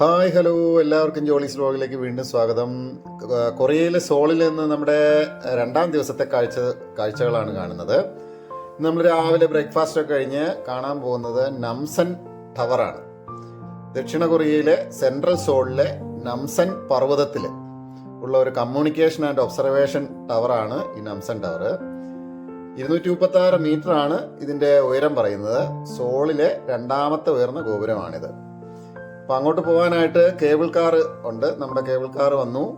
Hi hello. എല്ലാവർക്കും ജോളീസ് വ്ലോഗിലേക്ക് വീണ്ടും സ്വാഗതം. കൊറിയയിലെ സോളിൽ നിന്ന് നമ്മുടെ രണ്ടാം ദിവസത്തെ കാഴ്ച കാഴ്ചകളാണ് കാണുന്നത്. നമ്മൾ രാവിലെ ബ്രേക്ക്ഫാസ്റ്റ് ഒക്കെ കഴിഞ്ഞ് കാണാൻ പോകുന്നത് നംസൻ ടവറാണ്. ദക്ഷിണ കൊറിയയിലെ സെൻട്രൽ സോളിലെ നംസൻ പർവതത്തിൽ ഉള്ള ഒരു കമ്മ്യൂണിക്കേഷൻ ആൻഡ് ഒബ്സർവേഷൻ ടവറാണ് ഈ നംസൻ ടവർ. ഇരുന്നൂറ്റി മുപ്പത്തി ആറ് മീറ്റർ ആണ് ഇതിന്റെ ഉയരം പറയുന്നത്. സോളിലെ രണ്ടാമത്തെ ഉയർന്ന ഗോപുരമാണിത്. അപ്പോൾ അങ്ങോട്ട് പോകാനായിട്ട് കേബിൾ കാർ ഉണ്ട്. നമ്മുടെ കേബിൾ കാർ വന്നു.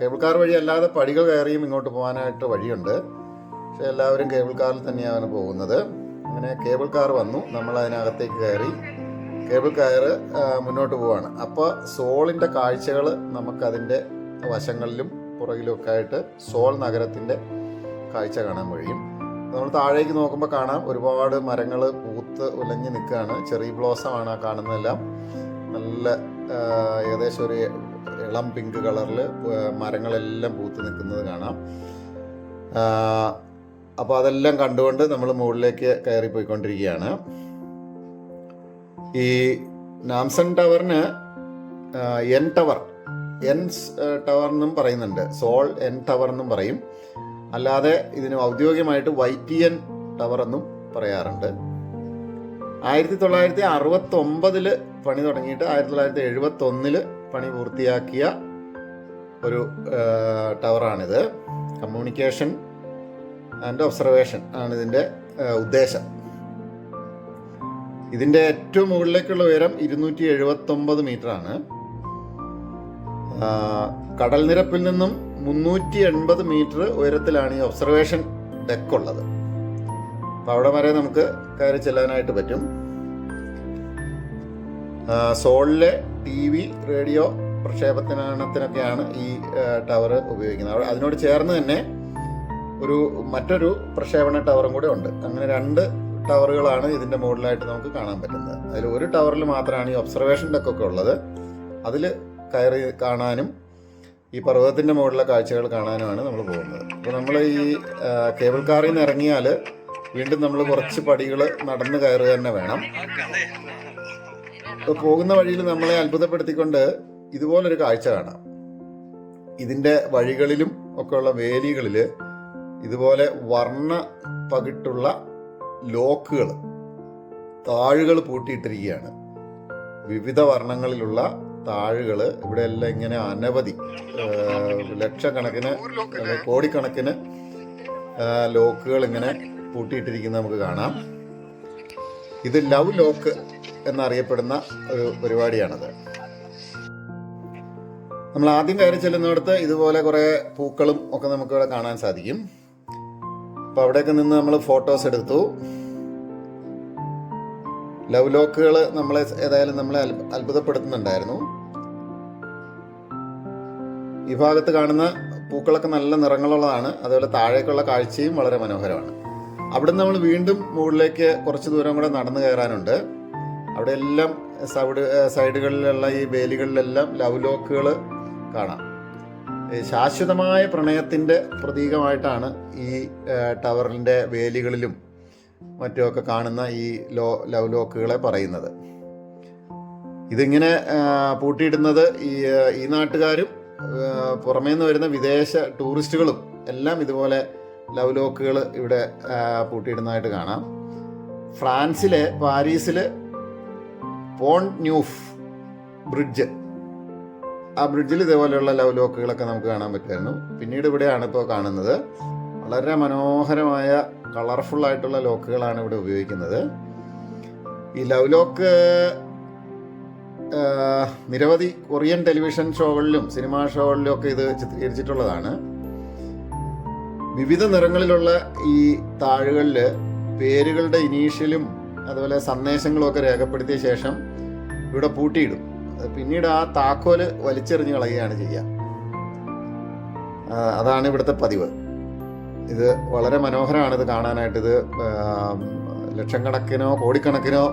കേബിൾ കാർ വഴി അല്ലാതെ പടികൾ കയറിയും ഇങ്ങോട്ട് പോകാനായിട്ട് വഴിയുണ്ട്. പക്ഷെ എല്ലാവരും കേബിൾ കാറിൽ തന്നെയാണ് പോകുന്നത്. അങ്ങനെ കേബിൾ കാർ വന്നു. നമ്മൾ അതിനകത്തേക്ക് കയറി. കേബിൾ കയർ മുന്നോട്ട് പോവാണ്. അപ്പോൾ സോളിന്റെ കാഴ്ചകൾ നമുക്കതിന്റെ വശങ്ങളിലും പുറകിലും ഒക്കെ ആയിട്ട് സോൾ നഗരത്തിന്റെ കാഴ്ച കാണാൻ കഴിയും. നമ്മൾ താഴേക്ക് നോക്കുമ്പോൾ കാണാം. ഒരുപാട് മരങ്ങൾ പൂത്ത് ഉലഞ്ഞ് നിൽക്കുകയാണ്. ചെറിയ ബ്ലോസമാണ് ആ കാണുന്നതെല്ലാം. നല്ല ഏകദേശം ഒരു ഇളം പിങ്ക് കളറിൽ മരങ്ങളെല്ലാം പൂത്ത് നിൽക്കുന്നത് കാണാം. അപ്പോൾ അതെല്ലാം കണ്ടുകൊണ്ട് നമ്മൾ മുകളിലേക്ക് കയറി പോയിക്കൊണ്ടിരിക്കുകയാണ്. ഈ നാംസൺ ടവറിന് എൻ ടവർ എൻ ടവർ എന്നും പറയുന്നുണ്ട്. സോൾ എൻ ടവർ എന്നും പറയും. അല്ലാതെ ഇതിന് ഔദ്യോഗികമായിട്ട് എൻ ടവർ എന്നും പറയാറുണ്ട്. ആയിരത്തി തൊള്ളായിരത്തി അറുപത്തി ഒമ്പതിൽ പണി തുടങ്ങിയിട്ട് ആയിരത്തി തൊള്ളായിരത്തി എഴുപത്തി ഒന്നിൽ പണി പൂർത്തിയാക്കിയ ഒരു ടവറാണിത്. കമ്മ്യൂണിക്കേഷൻ ആൻഡ് ഒബ്സർവേഷൻ ആണ് ഇതിന്റെ ഉദ്ദേശം. ഇതിന്റെ ഏറ്റവും മുകളിലേക്കുള്ള ഉയരം ഇരുന്നൂറ്റി എഴുപത്തി ഒമ്പത് മീറ്റർ ആണ് ആ, കടൽ നിരപ്പിൽ നിന്നും മുന്നൂറ്റി എൺപത് മീറ്റർ ഉയരത്തിലാണ് ഈ ഒബ്സർവേഷൻ ഡെക്ക് ഉള്ളത് അപ്പോൾ അവിടെ വരെ നമുക്ക് കയറി ചെല്ലാനായിട്ട് പറ്റും. സോളിലെ ടി വി റേഡിയോ പ്രക്ഷേപത്തിനത്തിനൊക്കെയാണ് ഈ ടവർ ഉപയോഗിക്കുന്നത്. അതിനോട് ചേർന്ന് തന്നെ ഒരു മറ്റൊരു പ്രക്ഷേപണ ടവറും കൂടെ ഉണ്ട്. അങ്ങനെ രണ്ട് ടവറുകളാണ് ഇതിന്റെ മുകളിലായിട്ട് നമുക്ക് കാണാൻ പറ്റുന്നത്. അതിൽ ഒരു ടവറിൽ മാത്രമാണ് ഈ ഒബ്സർവേഷൻ ഡെക്കൊക്കെ ഉള്ളത്. അതിൽ കയറി കാണാനും ഈ പർവതത്തിന്റെ മുകളിലെ കാഴ്ചകൾ കാണാനുമാണ് നമ്മൾ പോകുന്നത്. അപ്പോൾ നമ്മൾ ഈ കേബിൾ കാറിൽ നിന്ന് ഇറങ്ങിയാൽ വീണ്ടും നമ്മൾ കുറച്ച് പടികൾ നടന്ന് കയറുക തന്നെ വേണം. ഇപ്പോൾ പോകുന്ന വഴിയിൽ നമ്മളെ അത്ഭുതപ്പെടുത്തിക്കൊണ്ട് ഇതുപോലൊരു കാഴ്ച കാണാം. ഇതിന്റെ വഴികളിലും ഒക്കെയുള്ള വേലികളിൽ ഇതുപോലെ വർണ പകിട്ടുള്ള ലോക്കുകൾ താഴുകൾ പൂട്ടിയിട്ടിരിക്കുകയാണ്. വിവിധ വർണങ്ങളിലുള്ള താഴുകൾ ഇവിടെ എല്ലാം ഇങ്ങനെ അനവധി ലക്ഷക്കണക്കിന് കോടിക്കണക്കിന് ലോക്കുകൾ ഇങ്ങനെ പൂട്ടിയിട്ടിരിക്കുന്നത് നമുക്ക് കാണാം. ഇത് ലവ് ലോക്ക് എന്നറിയപ്പെടുന്ന ഒരു പരിപാടിയാണത്. നമ്മൾ ആദ്യം കയറി ചെല്ലുന്നിടത്ത് ഇതുപോലെ കുറേ പൂക്കളും ഒക്കെ നമുക്ക് ഇവിടെ കാണാൻ സാധിക്കും. അപ്പോൾ അവിടെയൊക്കെ നിന്ന് നമ്മൾ ഫോട്ടോസ് എടുത്തു. ലവ് ലോക്കുകൾ നമ്മളെ ഏതായാലും നമ്മളെ അത്ഭുതപ്പെടുത്തുന്നുണ്ടായിരുന്നു. ഈ ഭാഗത്ത് കാണുന്ന പൂക്കളൊക്കെ നല്ല നിറങ്ങളുള്ളതാണ്. അതുപോലെ താഴേക്കുള്ള കാഴ്ചയും വളരെ മനോഹരമാണ്. അവിടെ നമ്മൾ വീണ്ടും മുകളിലേക്ക് കുറച്ച് ദൂരം കൂടെ നടന്നു കയറാനുണ്ട്. അവിടെ എല്ലാം സൈഡ് സൈഡുകളിലുള്ള ഈ വേലികളിലെല്ലാം ലവ് ലോക്കുകൾ കാണാം. ശാശ്വതമായ പ്രണയത്തിന്റെ പ്രതീകമായിട്ടാണ് ഈ ടവറിന്റെ വേലികളിലും മറ്റുമൊക്കെ കാണുന്ന ഈ ലോ ലവ് ലോക്കുകളെ പറയുന്നത്. ഇതിങ്ങനെ പൂട്ടിയിടുന്നത് ഈ ഈ നാട്ടുകാരും പുറമേ നിന്ന് വരുന്ന വിദേശ ടൂറിസ്റ്റുകളും എല്ലാം ഇതുപോലെ ലവ് ലോക്കുകൾ ഇവിടെ പൂട്ടിയിടുന്നതായിട്ട് കാണാം. ഫ്രാൻസിലെ പാരീസിൽ പോൺ ന്യൂഫ് ബ്രിഡ്ജ്. ആ ബ്രിഡ്ജിൽ ഇതേപോലെയുള്ള ലവ് ലോക്കുകളൊക്കെ നമുക്ക് കാണാൻ പറ്റുമായിരുന്നു. പിന്നീട് ഇവിടെയാണ് ഇപ്പോൾ കാണുന്നത്. വളരെ മനോഹരമായ കളർഫുൾ ആയിട്ടുള്ള ലോക്കുകളാണ് ഇവിടെ ഉപയോഗിക്കുന്നത്. ഈ ലവ് ലോക്ക് നിരവധി കൊറിയൻ ടെലിവിഷൻ ഷോകളിലും സിനിമാ ഷോകളിലും ഒക്കെ ഇത് ചിത്രീകരിച്ചിട്ടുള്ളതാണ്. വിവിധ നിറങ്ങളിലുള്ള ഈ താഴുകളിൽ പേരുകളുടെ ഇനീഷ്യലും അതുപോലെ സന്ദേശങ്ങളൊക്കെ രേഖപ്പെടുത്തിയ ശേഷം ഇവിടെ പൂട്ടിയിടും. പിന്നീട് ആ താക്കോൽ വലിച്ചെറിഞ്ഞ് കളയുകയാണ് ചെയ്യുക. അതാണ് ഇവിടുത്തെ പതിവ്. ഇത് വളരെ മനോഹരമാണ് ഇത് കാണാനായിട്ട്. ഇത് ലക്ഷക്കണക്കിനോ കോടിക്കണക്കിനോ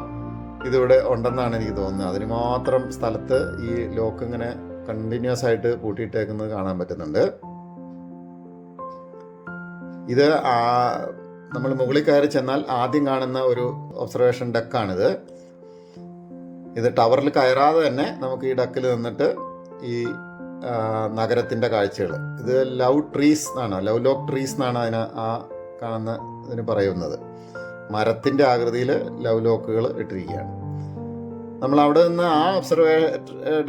ഇതിവിടെ ഉണ്ടെന്നാണ് എനിക്ക് തോന്നുന്നത്. അതിന് മാത്രം സ്ഥലത്ത് ഈ ലോക്ക് ഇങ്ങനെ കണ്ടിന്യൂസ് ആയിട്ട് പൂട്ടിയിട്ടേക്കുന്നത് കാണാൻ പറ്റുന്നുണ്ട്. ഇത് നമ്മൾ മുകളിൽ കയറി ചെന്നാൽ ആദ്യം കാണുന്ന ഒരു ഒബ്സർവേഷൻ ഡെക്കാണിത് ഇത് ടവറിൽ കയറാതെ തന്നെ നമുക്ക് ഈ ഡക്കിൽ നിന്നിട്ട് ഈ നഗരത്തിന്റെ കാഴ്ചകൾ. ഇത് ലവ് ട്രീസ് എന്നാണ് ലവ് ലോക്ക് ട്രീസ് എന്നാണ് അതിന് ആ കാണുന്ന ഇതിന് പറയുന്നത്. മരത്തിന്റെ ആകൃതിയിൽ ലവ് ലോക്കുകൾ ഇട്ടിരിക്കുകയാണ്. നമ്മൾ അവിടെ നിന്ന് ആ ഒബ്സർവേ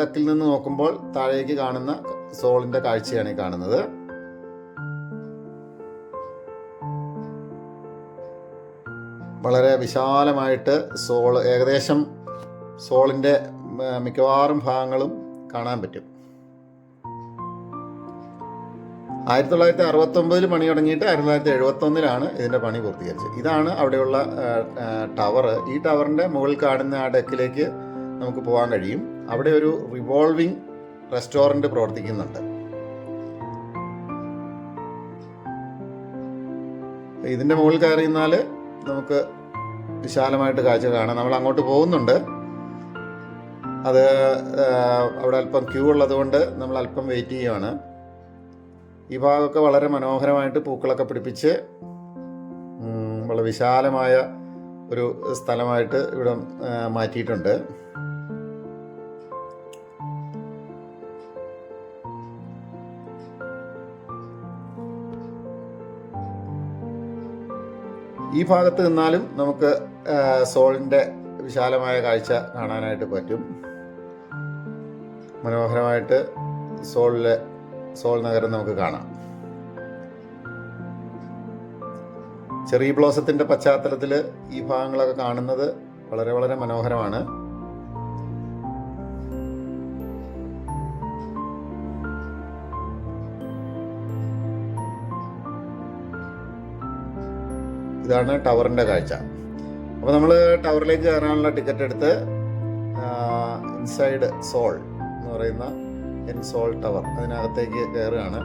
ഡക്കിൽ നിന്ന് നോക്കുമ്പോൾ താഴേക്ക് കാണുന്ന സോളിന്റെ കാഴ്ചയാണ് ഈ കാണുന്നത്. വളരെ വിശാലമായിട്ട് സോൾ ഏകദേശം സോളിന്റെ മിക്കവാറും ഭാഗങ്ങളും കാണാൻ പറ്റും. ആയിരത്തി തൊള്ളായിരത്തി അറുപത്തൊമ്പതിൽ പണി തുടങ്ങിയിട്ട് ആയിരത്തി തൊള്ളായിരത്തി എഴുപത്തൊന്നിലാണ് ഇതിന്റെ പണി പൂർത്തീകരിച്ചത്. ഇതാണ് അവിടെയുള്ള ടവർ. ഈ ടവറിന്റെ മുകളിൽ കാണുന്ന ആ ഡെക്കിലേക്ക് നമുക്ക് പോകാൻ കഴിയും. അവിടെ ഒരു റിവോൾവിംഗ് റെസ്റ്റോറന്റ് പ്രവർത്തിക്കുന്നുണ്ട്. ഇതിന്റെ മുകളിൽ കയറി നിന്നാൽ നമുക്ക് വിശാലമായിട്ട് കാഴ്ച കാണാം നമ്മൾ അങ്ങോട്ട് പോകുന്നുണ്ട്. അത് അവിടെ അല്പം ക്യൂ ഉള്ളതുകൊണ്ട് നമ്മൾ അല്പം വെയിറ്റ് ചെയ്യുകയാണ്. ഈ ഭാഗമൊക്കെ വളരെ മനോഹരമായിട്ട് പൂക്കളൊക്കെ പിടിപ്പിച്ച് വളരെ വിശാലമായ ഒരു സ്ഥലമായിട്ട് ഇവിടെ മാറ്റിയിട്ടുണ്ട്. ഈ ഭാഗത്ത് നിന്നാലും നമുക്ക് സോളിന്റെ വിശാലമായ കാഴ്ച കാണാനായിട്ട് പറ്റും. മനോഹരമായിട്ട് സോളിലെ സോൾ നഗരം നമുക്ക് കാണാം. ചെറിയ ബ്ലോസത്തിന്റെ പശ്ചാത്തലത്തിൽ ഈ ഭാഗങ്ങളൊക്കെ കാണുന്നത് വളരെ വളരെ മനോഹരമാണ്. ഇതാണ് ടവറിന്റെ കാഴ്ച. അപ്പോൾ നമ്മൾ ടവറിലേക്ക് കയറാനുള്ള ടിക്കറ്റ് എടുത്ത് ഇൻസൈഡ് സോൾ എന്ന് പറയുന്ന എൻ സോൾ ടവർ അതിനകത്തേക്ക് കയറുകയാണ്.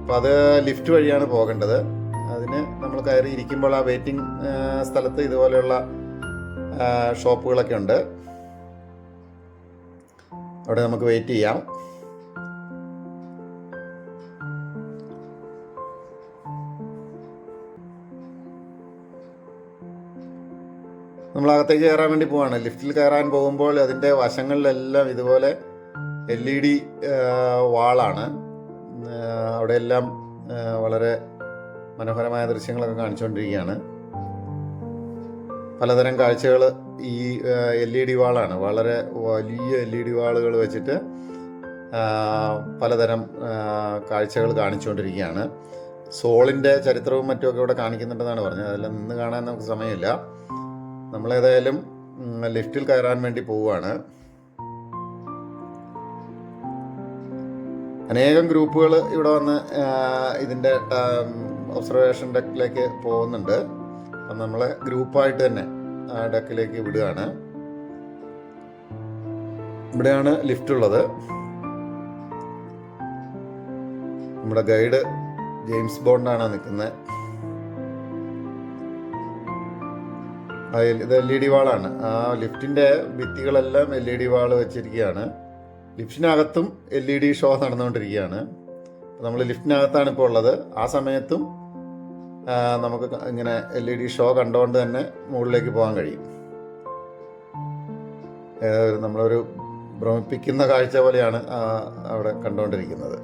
അപ്പോൾ അത് ലിഫ്റ്റ് വഴിയാണ് പോകേണ്ടത്. അതിന് നമ്മൾ കയറി ഇരിക്കുമ്പോൾ ആ വെയിറ്റിംഗ് സ്ഥലത്ത് ഇതുപോലെയുള്ള ഷോപ്പുകളൊക്കെ ഉണ്ട്. അവിടെ നമുക്ക് വെയിറ്റ് ചെയ്യാം. നമ്മൾ അകത്തേക്ക് കയറാൻ വേണ്ടി പോവാണ്. ലിഫ്റ്റിൽ കയറാൻ പോകുമ്പോൾ അതിന്റെ വശങ്ങളിലെല്ലാം ഇതുപോലെ എൽ ഇ ഡി വാളാണ്. അവിടെയെല്ലാം വളരെ മനോഹരമായ ദൃശ്യങ്ങളൊക്കെ കാണിച്ചുകൊണ്ടിരിക്കുകയാണ്. പലതരം കാഴ്ചകൾ ഈ എൽ ഇ ഡി വാളാണ്. വളരെ വലിയ എൽ ഇ ഡി വാളുകൾ വെച്ചിട്ട് പലതരം കാഴ്ചകൾ കാണിച്ചുകൊണ്ടിരിക്കുകയാണ്. സോളിന്റെ ചരിത്രവും മറ്റുമൊക്കെ ഇവിടെ കാണിക്കുന്നുണ്ടെന്നാണ് പറഞ്ഞത്. അതെല്ലാം നിന്ന് കാണാൻ നമുക്ക് സമയമില്ല. നമ്മളേതായാലും ലിഫ്റ്റിൽ കയറാൻ വേണ്ടി പോവുകയാണ്. അനേകം ഗ്രൂപ്പുകൾ ഇവിടെ വന്ന് ഇതിന്റെ ഒബ്സർവേഷൻ ഡെക്കിലേക്ക് പോകുന്നുണ്ട്. അപ്പം നമ്മളെ ഗ്രൂപ്പായിട്ട് തന്നെ ആ ഡെക്കിലേക്ക് വിടുകയാണ്. ഇവിടെയാണ് ലിഫ്റ്റ് ഉള്ളത് നമ്മുടെ ഗൈഡ് ജെയിംസ് ബോണ്ടാണ് നിൽക്കുന്നത്. ഇത് എൽ ഇ ഡി വാളാണ്. ആ ലിഫ്റ്റിന്റെ ഭിത്തികളെല്ലാം എൽ ഇ ഡി വാൾ വെച്ചിരിക്കുകയാണ്. ലിഫ്റ്റിനകത്തും എൽ ഇ ഡി ഷോ നടന്നുകൊണ്ടിരിക്കുകയാണ്. നമ്മൾ ലിഫ്റ്റിനകത്താണ് ഇപ്പോൾ ഉള്ളത്. ആ സമയത്തും നമുക്ക് ഇങ്ങനെ എൽ ഇ ഡി ഷോ കണ്ടുകൊണ്ട് തന്നെ മുകളിലേക്ക് പോകാൻ കഴിയും. നമ്മളൊരു ഭ്രമിപ്പിക്കുന്ന കാഴ്ച പോലെയാണ് അവിടെ കണ്ടുകൊണ്ടിരിക്കുന്നത്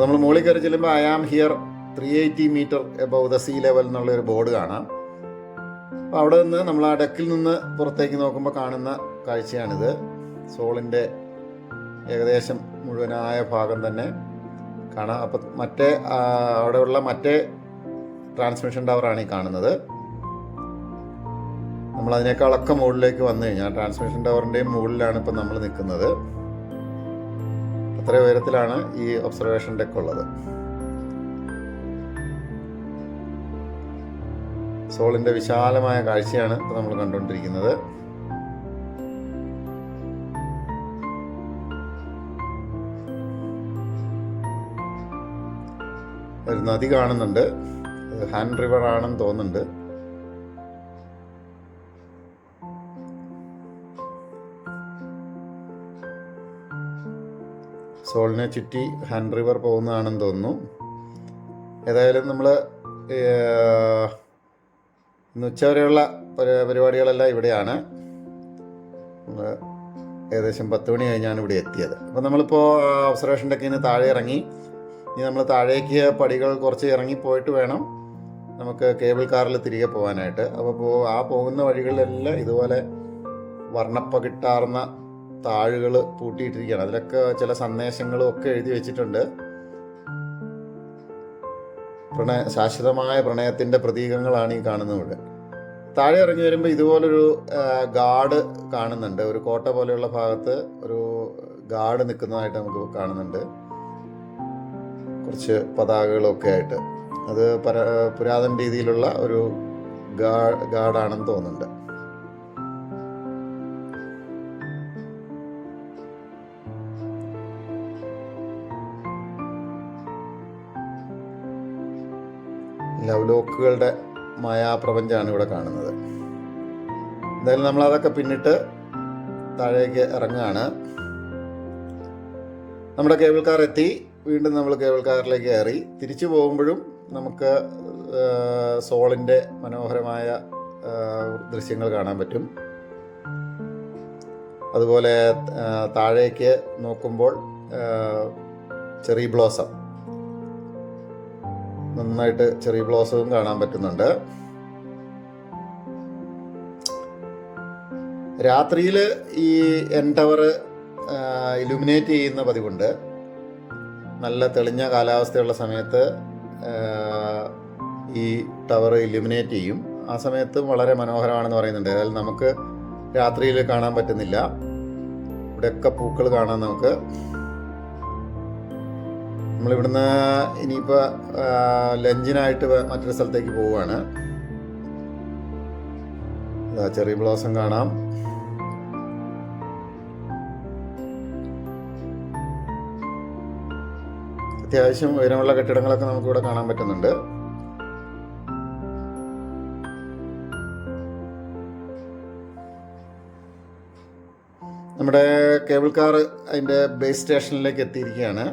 നമ്മൾ മുകളിൽ കയറി ചെല്ലുമ്പോൾ I am here three eighty metre above the sea level എന്നുള്ളൊരു ബോർഡ് കാണാം. അപ്പോൾ അവിടെ നിന്ന് നമ്മൾ ആ ഡെക്കിൽ നിന്ന് പുറത്തേക്ക് നോക്കുമ്പോൾ കാണുന്ന കാഴ്ചയാണിത്. സോളിന്റെ ഏകദേശം മുഴുവനായ ഭാഗം തന്നെ കാണാം. അപ്പം മറ്റേ അവിടെയുള്ള മറ്റേ ട്രാൻസ്മിഷൻ ടവറാണ് ഈ കാണുന്നത്. നമ്മൾ അതിനേക്കാളൊക്കെ മുകളിലേക്ക് വന്നു കഴിഞ്ഞാൽ ട്രാൻസ്മിഷൻ ടവറിന്റെയും മുകളിലാണ് ഇപ്പം നമ്മൾ നിൽക്കുന്നത്. അത്ര ഉയരത്തിലാണ് ഈ ഒബ്സർവേഷൻ ഡെക്ക് ഉള്ളത്. സോളിന്റെ വിശാലമായ കാഴ്ചയാണ് ഇപ്പോൾ നമ്മൾ കണ്ടുകൊണ്ടിരിക്കുന്നത്. ഒരു നദി കാണുന്നുണ്ട്. ഹാൻ റിവർ ആണെന്ന് തോന്നുന്നുണ്ട്. സോളിനെ ചുറ്റി ഹാൻ റിവർ പോകുന്നതാണെന്ന് തോന്നുന്നു. ഏതായാലും നമ്മൾ ഇന്ന് ഉച്ചവരെയുള്ള പരിപാടികളെല്ലാം ഇവിടെയാണ്. ഏകദേശം പത്ത് മണി കഴിഞ്ഞാണ് ഇവിടെ എത്തിയത്. അപ്പോൾ നമ്മളിപ്പോൾ ഒബ്സർവേഷൻ ഡെക്കിൽ നിന്ന് താഴെ ഇറങ്ങി. ഇനി നമ്മൾ താഴേക്ക് പടികൾ കുറച്ച് ഇറങ്ങി പോയിട്ട് വേണം നമുക്ക് കേബിൾ കാറിൽ തിരികെ പോകാനായിട്ട്. അപ്പോൾ ആ പോകുന്ന വഴികളിലെല്ലാം ഇതുപോലെ വർണപ്പകിട്ടാർന്ന താഴുകൾ പൂട്ടിയിട്ടിരിക്കുകയാണ്. അതിലൊക്കെ ചില സന്ദേശങ്ങളും ഒക്കെ എഴുതി വെച്ചിട്ടുണ്ട്. പ്രണയ ശാശ്വതമായ പ്രണയത്തിന്റെ പ്രതീകങ്ങളാണ് ഈ കാണുന്നത്. താഴെ ഇറങ്ങി വരുമ്പോൾ ഇതുപോലൊരു ഗാർഡ് കാണുന്നുണ്ട്. ഒരു കോട്ട പോലെയുള്ള ഭാഗത്ത് ഒരു ഗാർഡ് നിൽക്കുന്നതായിട്ട് നമുക്ക് കാണുന്നുണ്ട്. കുറച്ച് പതാകകളൊക്കെ ആയിട്ട്. അത് പുരാതന രീതിയിലുള്ള ഒരു ഗാർഡാണെന്ന് തോന്നുന്നുണ്ട്. ലവ്ലോക്കുകളുടെ മായാപ്രപഞ്ചമാണ് ഇവിടെ കാണുന്നത്. എന്തായാലും നമ്മളതൊക്കെ പിന്നിട്ട് താഴേക്ക് ഇറങ്ങുകയാണ്. നമ്മുടെ കേബിൾ കാർ എത്തി. വീണ്ടും നമ്മൾ കേബിൾ കാറിലേക്ക് കയറി. തിരിച്ചു പോകുമ്പോഴും നമുക്ക് സോളിന്റെ മനോഹരമായ ദൃശ്യങ്ങൾ കാണാൻ പറ്റും. അതുപോലെ താഴേക്ക് നോക്കുമ്പോൾ ചെറി ബ്ലോസം. നന്നായിട്ട് ചെറിയ ബ്ലോസവും കാണാൻ പറ്റുന്നുണ്ട്. രാത്രിയിൽ ഈ എൻ ടവർ ഇലുമിനേറ്റ് ചെയ്യുന്ന പതിവുണ്ട്. നല്ല തെളിഞ്ഞ കാലാവസ്ഥയുള്ള സമയത്ത് ഈ ടവർ ഇലുമിനേറ്റ് ചെയ്യും. ആ സമയത്ത് വളരെ മനോഹരമാണെന്ന് പറയുന്നുണ്ട്. അതായത് നമുക്ക് രാത്രിയിൽ കാണാൻ പറ്റുന്നില്ല. ഇവിടെയൊക്കെ പൂക്കൾ കാണാൻ നമുക്ക്. നമ്മളിവിടുന്ന് ഇനിയിപ്പോൾ ലഞ്ചിനായിട്ട് മറ്റൊരു സ്ഥലത്തേക്ക് പോവുകയാണ് ചെറി ബ്ലോസം കാണാം. അത്യാവശ്യം ഉയരമുള്ള കെട്ടിടങ്ങളൊക്കെ നമുക്കിവിടെ കാണാൻ പറ്റുന്നുണ്ട്. നമ്മുടെ കേബിൾ കാർ അതിന്റെ ബേസ് സ്റ്റേഷനിലേക്ക് എത്തിയിരിക്കുകയാണ്.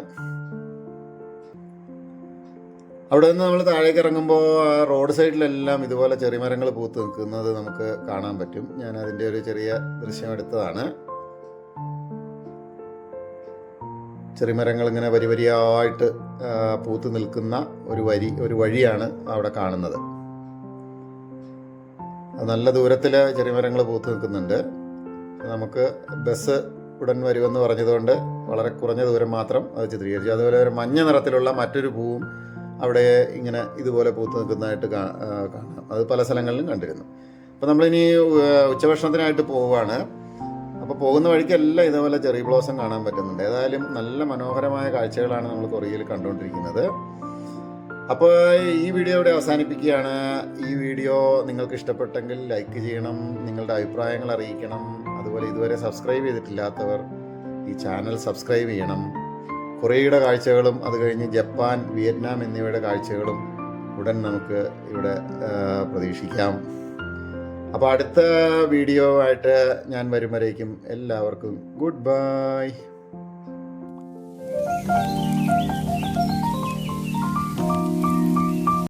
അവിടെ നിന്ന് നമ്മൾ താഴേക്ക് ഇറങ്ങുമ്പോൾ ആ റോഡ് സൈഡിലെല്ലാം ഇതുപോലെ ചെറിയ മരങ്ങൾ പൂത്ത് നിൽക്കുന്നത് നമുക്ക് കാണാൻ പറ്റും. ഞാൻ അതിന്റെ ഒരു ചെറിയ ദൃശ്യം എടുത്തതാണ്. ചെറിയ മരങ്ങൾ ഇങ്ങനെ വരി വരിയായിട്ട് പൂത്ത് നിൽക്കുന്ന ഒരു വരി ഒരു വഴിയാണ് അവിടെ കാണുന്നത്. നല്ല ദൂരത്തിൽ ചെറിയ മരങ്ങൾ പൂത്ത് നിൽക്കുന്നുണ്ട്. നമുക്ക് ബസ് ഉടൻ വരുമെന്ന് പറഞ്ഞതുകൊണ്ട് വളരെ കുറഞ്ഞ ദൂരം മാത്രം അത് ചിത്രീകരിച്ചു. അതുപോലെ ഒരു മഞ്ഞ നിറത്തിലുള്ള മറ്റൊരു പൂവും അവിടെ ഇങ്ങനെ ഇതുപോലെ പൂത്ത് നിൽക്കുന്നതായിട്ട് കാണാം. അത് പല സ്ഥലങ്ങളിലും കണ്ടിരുന്നു. അപ്പോൾ നമ്മളിനി ഉച്ചഭക്ഷണത്തിനായിട്ട് പോവുകയാണ് അപ്പോൾ പോകുന്ന വഴിക്കെല്ലാം ഇതേപോലെ ചെറി ബ്ലോസം കാണാൻ പറ്റുന്നുണ്ട്. ഏതായാലും നല്ല മനോഹരമായ കാഴ്ചകളാണ് നമ്മൾ കൊറിയയിൽ കണ്ടുകൊണ്ടിരിക്കുന്നത്. അപ്പോൾ ഈ വീഡിയോ ഇവിടെ അവസാനിപ്പിക്കുകയാണ്. ഈ വീഡിയോ നിങ്ങൾക്ക് ഇഷ്ടപ്പെട്ടെങ്കിൽ ലൈക്ക് ചെയ്യണം നിങ്ങളുടെ അഭിപ്രായങ്ങൾ അറിയിക്കണം. അതുപോലെ ഇതുവരെ സബ്സ്ക്രൈബ് ചെയ്തിട്ടില്ലാത്തവർ ഈ ചാനൽ സബ്സ്ക്രൈബ് ചെയ്യണം. കൊറിയയുടെ കാഴ്ചകളും അത് കഴിഞ്ഞ് ജപ്പാൻ വിയറ്റ്നാം എന്നിവയുടെ കാഴ്ചകളും ഉടൻ നമുക്ക് ഇവിടെ പ്രതീക്ഷിക്കാം. അപ്പോൾ അടുത്ത വീഡിയോ ആയിട്ട് ഞാൻ വരും എല്ലാവർക്കും ഗുഡ് ബൈ.